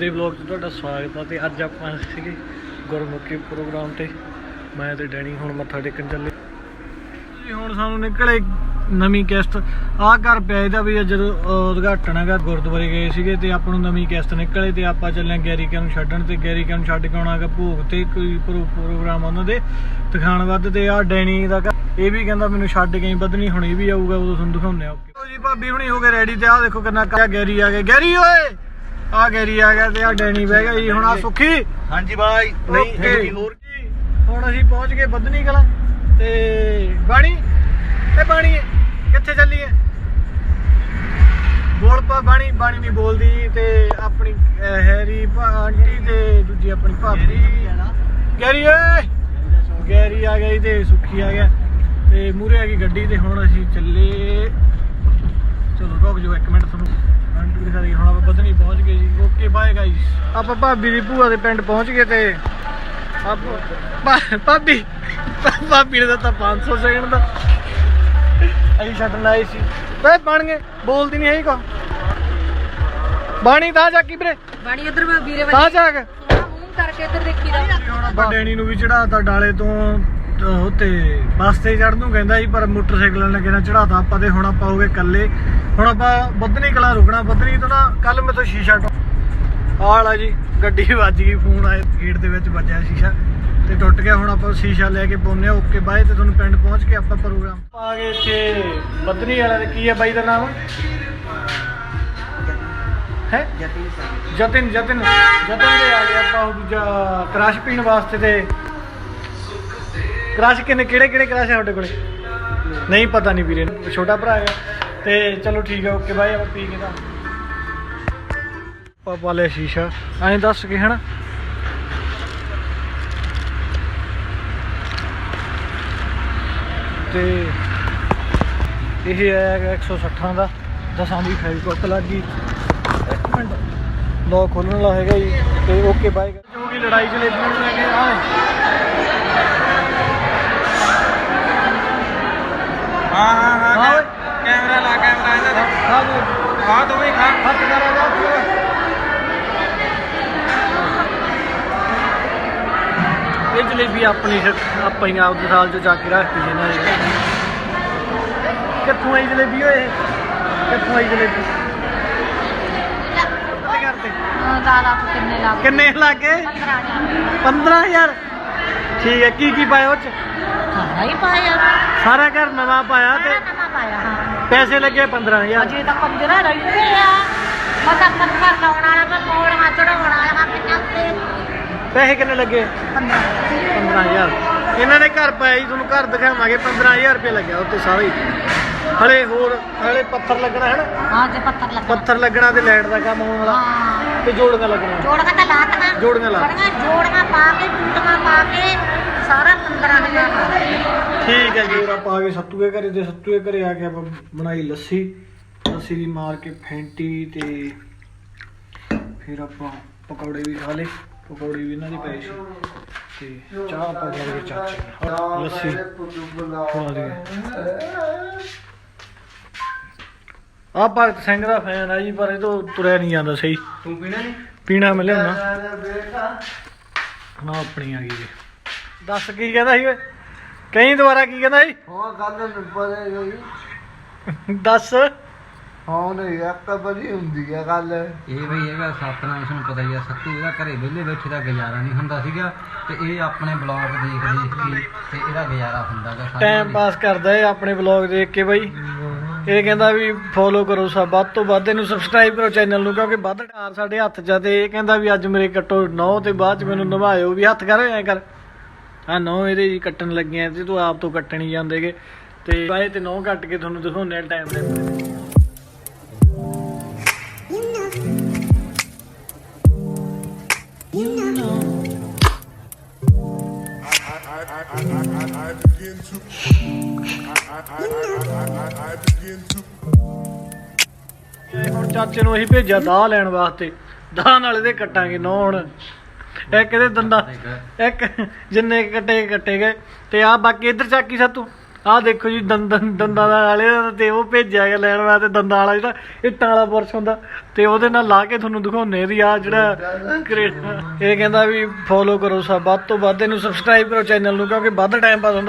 ਦੇ ਵਲੌਗ 'ਚ ਤੁਹਾਡਾ ਸਵਾਗਤ ਹੈ ਤੇ ਅੱਜ ਆਪਾਂ ਸੀਗੇ ਗੁਰਮੁਖੀ ਪ੍ਰੋਗਰਾਮ ਤੇ। ਮੈਂ ਤੇ ਡੈਣੀ ਹੁਣ ਮੱਥਾ ਟੇਕਣ ਚੱਲੇ। ਜੀ, ਹੁਣ ਸਾਨੂੰ ਨਿਕਲੇ ਨਵੀਂ ਕਿਸ਼ਤ। ਆਹ ਘਰ ਪਿਆ ਇਹਦਾ ਵੀ ਅੱਜ ਉਦਘਾਟਨ ਹੈਗਾ, ਗੁਰਦੁਆਰੇ ਗਏ ਸੀਗੇ ਤੇ ਆਪਾਂ ਨੂੰ ਨਵੀਂ ਕਿਸ਼ਤ ਨਿਕਲੇ ਤੇ ਆਪਾਂ ਚੱਲੇ ਗੈਰੀਕਾ ਨੂੰ ਛੱਡਣ ਤੇ ਗੈਰੀਕਾ ਨੂੰ ਛੱਡ ਕੇ ਆਉਣਾਗਾ ਭੋਗ ਤੇ ਕੋਈ ਪ੍ਰੋਗਰਾਮ ਉਹਨਾਂ ਦੇ ਦਿਖਾਣ ਵੱਧ ਤੇ ਆਹ ਡੈਣੀ ਦਾ ਇਹ ਵੀ ਕਹਿੰਦਾ ਮੈਨੂੰ ਛੱਡ ਕੇ ਹੀ ਹੁਣ ਇਹ ਵੀ ਆਊਗਾ, ਉਦੋਂ ਤੁਹਾਨੂੰ ਦਿਖਾਉਂਦੇ ਆ ਓਕੇ। ਜੀ, ਭਾਬੀ ਹੁਣੀ ਹੋ ਗਏ ਰੈਡੀ ਤੇ ਆਹ ਦੇਖੋ ਕਿੰਨਾ ਕਾ ਗੈਰੀ ਆ ਗਿਆ ਗੈਰੀ ਓਏ! ਆ ਗੈਰੀ ਆ ਗਿਆ ਤੇ ਆ ਡੈਣੀ ਬਹਿ ਗਿਆ ਜੀ ਹੁਣ ਆ ਸੁੱਖੀ। ਹਾਂਜੀ ਬਾਈ ਓਕੇ। ਹੋਰ ਕੀ? ਹੁਣ ਅਸੀਂ ਪਹੁੰਚ ਗਏ ਬੱਦਨੀ ਕਲਾ ਤੇ ਬਾਣੀ ਤੇ ਬਾਣੀ ਕਿੱਥੇ ਚੱਲੀਏ? ਬੋਲ ਪਾ ਬਾਣੀ ਬਾਣੀ ਨਹੀਂ ਬੋਲਦੀ ਤੇ ਆਪਣੀ ਅਹ, ਹੈਰੀ ਭਾ- ਆਂਟੀ ਤੇ ਦੂਜੀ ਆਪਣੀ ਭਾਬੀ। ਗੈਰੀ ਓਏ! ਗੈਰੀ ਆ ਗਈ ਤੇ ਸੁੱਖੀ ਆ ਗਿਆ। ਤੇ ਮੂਰੇ ਆ ਗਈ ਗੱਡੀ ਤੇ ਹੁਣ ਅਸੀਂ ਚੱਲੇ। ਚਲੋ ਰੁਕ ਜਾਓ ਇੱਕ ਮਿੰਟ ਤੁਹਾਨੂੰ। ਦਈਏ ਹੁਣ ਆਪਾਂ ਬੱਦਨੀ ਪਹੁੰਚ ਗਏ ਜੀ। ਓਕੇ ਬਾਏ ਗਾਈਸ ਆਪਾਂ ਭਾਬੀ ਦੀ ਭੂਆ ਦੇ ਪਿੰਡ ਪਹੁੰਚ ਗਏ ਤੇ ਆਪ- ਭਾਬੀ ਭਾਬੀ ਨੇ ਦਿੱਤਾ 500 ਸੈਕਿੰਡ ਦਾ। ਅਸੀਂ ਛੱਡਣ ਆਏ ਸੀ। ਵੇ ਬਣ ਗਏ। ਬੋਲਦੀ ਨਹੀਂ ਹੈ ਕੋ ਬਾਣੀ ਤਾਂ ਜਾ ਕੀ ਵੀਰੇ? ਬਾਣੀ ਉਧਰ ਵੀਰੇ ਤਾਂ ਜਾ ਕੇ। ਕਰਕੇ ਇੱਧਰ ਦੇਖੀ ਦਾ। ਹੁਣ ਆਪਾਂ ਡੈਣੀ ਨੂੰ ਵੀ ਚੜਾਤਾ ਡਾਲੇ ਤੋਂ। ਉੱਤੇ ਬੱਸ ਤੇ ਚੜਨ ਨੂੰ ਕਹਿੰਦਾ ਸੀ ਪਰ ਮੋਟਰਸਾਈਕਲ ਨੇ ਕਿਹਨਾਂ ਚੜਾਤਾ ਆਪਾਂ ਤੇ ਹੁਣ ਆਪਾਂ ਹੋ ਗਏ ਇਕੱਲੇ। ਹੁਣ ਆਪਾਂ ਬੱਦਨੀ ਕਲਾ ਰੁਕਣਾ ਬੱਦਨੀ ਤੋਂ ਨਾ ਕੱਲ ਮੇਰੇ ਤੋਂ ਸ਼ੀਸ਼ਾ ਵਾਲਾ ਜੀ ਗੱਡੀ ਵੱਜ ਗਈ ਫੋਨ ਆਇਆ ਗੇਟ ਦੇ ਵਿੱਚ ਵੱਜਿਆ ਸ਼ੀਸ਼ਾ ਤੇ ਟੁੱਟ ਗਿਆ ਹੁਣ ਆਪਾਂ ਸ਼ੀਸ਼ਾ ਲੈ ਕੇ ਪਾਉਂਦੇ ਆ ਓਕੇ ਬਾਏ ਤੇ ਤੁਹਾਨੂੰ ਪਿੰਡ ਪਹੁੰਚ ਕੇ ਆਪਾਂ ਪ੍ਰੋਗਰਾਮ ਆ ਗਏ ਇੱਥੇ ਬੱਦਨੀ ਵਾਲਾ ਦੇ ਕੀ ਹੈ ਬਾਈ ਦਾ ਨਾਮ? ਹੈ? ਜਤਿਨ ਜਤਿਨ ਜਤਿਨ। ਦੇ ਆ ਗਿਆ ਆਪਾਂ ਉਹ ਦੂਜਾ ਕ੍ਰਸ਼ ਪੀਣ ਵਾਸਤੇ ਤੇ ਕ੍ਰਸ਼ ਕਿੰਨੇ ਕਿਹੜੇ ਕਿਹੜੇ ਕ੍ਰਸ਼ ਆ ਤੁਹਾਡੇ ਕੋਲੇ? ਨਹੀਂ ਪਤਾ ਨਹੀਂ ਵੀਰੇ ਨੂੰ, ਛੋਟਾ ਭਰਾ ਹੈਗਾ ਤੇ ਚਲੋ ਠੀਕ ਹੈ ਓਕੇ ਬਾਈ ਆਪਾਂ ਪੀ ਕੇ ਤਾਂ। ਪਾਪਾ ਲੈ ਸ਼ੀਸ਼ਾ। ਐਂ ਦੱਸ ਕੇ ਹਨਾ? ਤੇ ਇਹ ਆਇਆ 160 ਦਾ। ਦਸਾਂ ਦੀ ਫਾਈਲ ਕੁੱਟ ਲੱਗ ਗਈ। ਇੱਕ ਮਿੰਟ। ਲੋ ਖੋਲਣ ਵਾਲਾ ਹੈਗਾ ਜੀ। ਤੇ ਓਕੇ ਬਾਏ ਜੋ ਕਿ ਲੜਾਈ ਜਲੇਬੀਆਂ ਲੈ ਕੇ ਆਏ ਹਾਂ ਹਾਂ ਹਾਂ ਹਾਂ ਓਏ। ਕੈਮਰਾ ਲਾ ਕੈਮਰਾ ਇਹਨਾਂ ਦਾ ਖਾ ਦੋ ਖਾ ਦੋਵੇਂ ਖਾ ਹੱਥ ਕਰਾ ਦਾ ਇਹ ਜਲੇਬੀ ਆਪਣੀ ਸੀ, ਆਪਾਂ ਹੀ ਆਪ ਦੇ ਸਾਲ ਚ ਜਾ ਕੇ ਰੱਖਤੀ ਸੀ ਇਹਨਾਂ ਨੇ ਕਿੱਥੋਂ ਆਈ ਜਲੇਬੀ ਓਏ? ਕਿੱਥੋਂ ਆਈ ਜਲੇਬੀ? ਕਿੱਥੇ ਕਰਦੇ ਦਾਦਾ ਤੂੰ ਕਿੰਨੇ ਲੱਗ ਕਿੰਨੇ ਲੱਗੇ 15000 ਠੀਕ ਹੈ ਕੀ ਕੀ ਪਾਇਆ ਉਹ ਚ? ਹੀ ਪਾਇਆ। ਸਾਰਾ ਘਰ ਨਵਾਂ ਪਾਇਆ ਤੇ ਸਾਰਾ ਨਵਾਂ ਪਾਇਆ ਹਾਂ। ਪੈਸੇ ਲੱਗੇ 15000 ਅਜੇ ਤਾਂ 15 ਰਹਿੰਦੇ ਆ। ਮਤਾ ਪੱਥਰ ਲਾਉਣ ਵਾਲਾ ਮੈਂ ਮੋੜਾਂ ਚੜਾਉਣ ਵਾਲਾ ਮੈਂ ਕਿੰਨਾ ਤੇ ਪੈਸੇ ਕਿੰਨੇ ਲੱਗੇ? 15 15000 ਇਹਨਾਂ ਨੇ ਘਰ ਪਾਇਆ ਜੀ ਤੁਹਾਨੂੰ ਘਰ ਦਿਖਾਵਾਂਗੇ। 15000 ਰੁਪਏ ਲੱਗਿਆ ਉੱਤੇ ਸਾਰਾ ਹੀ। ਹਲੇ ਹੋਰ ਹਲੇ ਪੱਥਰ ਲੱਗਣਾ ਹੈ ਨਾ? ਹਾਂ ਜੇ ਪੱਥਰ ਲੱਗਾ ਪੱਥਰ ਲੱਗਣਾ ਤੇ ਲਾਈਟ ਦਾ ਕੰਮ ਹੋਣ ਵਾਲਾ। ਹਾਂ। ਤੇ ਜੋੜੀਆਂ ਲੱਗਣਾ ਜੋੜੀਆਂ ਤਾਂ ਲਾਤੀਆਂ। ਜੋੜੀਆਂ ਲਾ। ਜੋੜੀਆਂ ਪਾ ਕੇ ਟੂਟੀਆਂ ਪਾ ਕੇ ਸਾਰਾ 15000 ਦਾ ਠੀਕ ਹੈ ਜੀ। ਆਪਾਂ ਆ ਗਏ ਸੱਤੂਏ ਘਰੇ ਤੇ ਸੱਤੂਏ ਘਰੇ ਆ ਕੇ ਆਪਾਂ ਬਣਾਈ ਲੱਸੀ। ਲੱਸੀ ਦੀ ਮਾਰ ਕੇ ਫੈਂਟੀ ਤੇ ਫਿਰ ਆਪਾਂ ਪਕੌੜੇ ਵੀ ਖਾ ਲਏ। ਪਕੌੜੇ ਵੀ ਇਹਨਾਂ ਦੇ ਪਏ ਸੀ। ਤੇ ਚਾਹ ਆਪਾਂ ਬਣਾ ਕੇ ਚਾਚੇ ਨਾਲ। ਲੱਸੀ ਖਵਾ ਆ ਭਗਤ ਸਿੰਘ ਦਾ ਫੈਨ ਆ ਜੀ ਪਰ ਇਹ ਤੋਂ ਤੁਰਿਆ ਨਹੀਂ ਜਾਂਦਾ ਸਹੀ। ਤੂੰ ਪੀਣਾ ਨਹੀਂ? ਪੀਣਾ ਮੈਂ ਲਿਆਉਣਾ। ਨਾ ਆਪਣੀ ਆ ਗਈ ਜੀ। ਦੱਸ ਕੀ ਕਹਿੰਦਾ ਸੀ ਓਏ? ਕਹੀਂ ਦੁਬਾਰਾ ਕੀ ਕਹਿੰਦਾ ਸੀ? ਹਾਂ ਗੱਲ ਨਿਬੜੇ ਗਈ ਦੱਸ। ਹਾਂ ਨਹੀਂ ਇੱਕ ਬੜੀ ਹੁੰਦੀ ਹੈ ਗੱਲ। ਇਹ ਬਈ ਹੈਗਾ ਸਤਨਾਮ ਇਸ ਨੂੰ ਪਤਾ ਹੀ ਆ ਸੱਤੂ ਇਹਦਾ ਘਰੇ ਵਿਹਲੇ ਬੈਠੇ ਦਾ ਗੁਜ਼ਾਰਾ ਨਹੀਂ ਹੁੰਦਾ ਸੀਗਾ ਤੇ ਇਹ ਆਪਣੇ ਬਲੌਗ ਦੇਖ ਦੇਖ ਕੇ ਤੇ ਇਹਦਾ ਗੁਜ਼ਾਰਾ ਹੁੰਦਾਗਾ ਟਾਈਮ ਪਾਸ ਕਰਦਾ ਏ ਆਪਣੇ ਵਲੌਗ ਦੇਖ ਕੇ ਬਾਈ। ਇਹ ਕਹਿੰਦਾ ਵੀ ਫੋਲੋ ਕਰੋ ਸਭ ਵੱਧ ਤੋਂ ਵੱਧ ਇਹਨੂੰ ਸਬਸਕ੍ਰਾਈਬ ਕਰੋ ਚੈਨਲ ਨੂੰ ਕਿਉਂਕਿ ਵੱਧ ਟਾਰ ਸਾਡੇ ਹੱਥ 'ਚ ਆ ਤੇ ਇਹ ਕਹਿੰਦਾ ਵੀ ਅੱਜ ਮੇਰੇ ਕੱਟੋ ਨੌ ਤੇ ਬਾਅਦ ਚ ਮੈਨੂੰ ਨਵਾਇਓ ਵੀ ਹੱਥ ਕਰ ਐ ਕਰ। ਆ ਨੌ ਇਹਦੇ ਜੀ ਕੱਟਣ ਲੱਗੀਆਂ ਤੇ ਤੂੰ ਆਪ ਤੋਂ ਕੱਟਣ ਹੀ ਜਾਂਦੇਗੇ ਤੇ ਬਾਏ ਤੇ ਨੌ ਕੱਟ ਕੇ ਤੁਹਾਨੂੰ ਦਿਖਾਉਂਦੇ ਆ ਟਾਈਮ ਦੇ ਇਹ ਹੁਣ ਚਾਚੇ ਨੂੰ ਅਸੀਂ ਭੇਜਿਆ ਦਾਹ ਲੈਣ ਵਾਸਤੇ। ਦਾਹ ਨਾਲ ਇਹਦੇ ਕੱਟਾਂਗੇ ਨੌ ਹੁਣ। ਇੱਕ ਇਹਦੇ ਦੰਦਾ? ਇੱਕ ਜਿੰਨੇ ਕੱਟੇ ਕੱਟੇ ਗਏ। ਤੇ ਆ ਬਾਕੀ ਇੱਧਰ ਚੱਕੀ ਸਾ ਤੂੰ ਆਹ ਦੇਖੋ ਜੀ ਦੰਦਾਂ ਦੰਦਾਂ ਦਾ ਵਾਲੇ ਤੇ ਉਹ ਭੇਜਿਆ ਗਿਆ ਲੈਣ ਵਾਸਤੇ ਦੰਦਾਂ ਵਾਲਾ ਜਿਹੜਾ ਇੱਟਾਂ ਵਾਲਾ ਬੁਰਸ਼ ਹੁੰਦਾ। ਤੇ ਉਹਦੇ ਨਾਲ ਲਾ ਕੇ ਤੁਹਾਨੂੰ ਦਿਖਾਉਨੇ ਵੀ ਆ ਜਿਹੜਾ ਇਹ ਕਹਿੰਦਾ ਵੀ ਫੋਲੋ ਕਰੋ ਸਭ ਵੱਧ ਤੋਂ ਵੱਧ ਇਹਨੂੰ ਸਬਸਕ੍ਰਾਈਬ ਕਰੋ ਚੈਨਲ ਨੂੰ ਕਿਉਂਕਿ ਵੱਧ ਟਾਈਮ ਪਾਸ ਹੁੰਦਾ।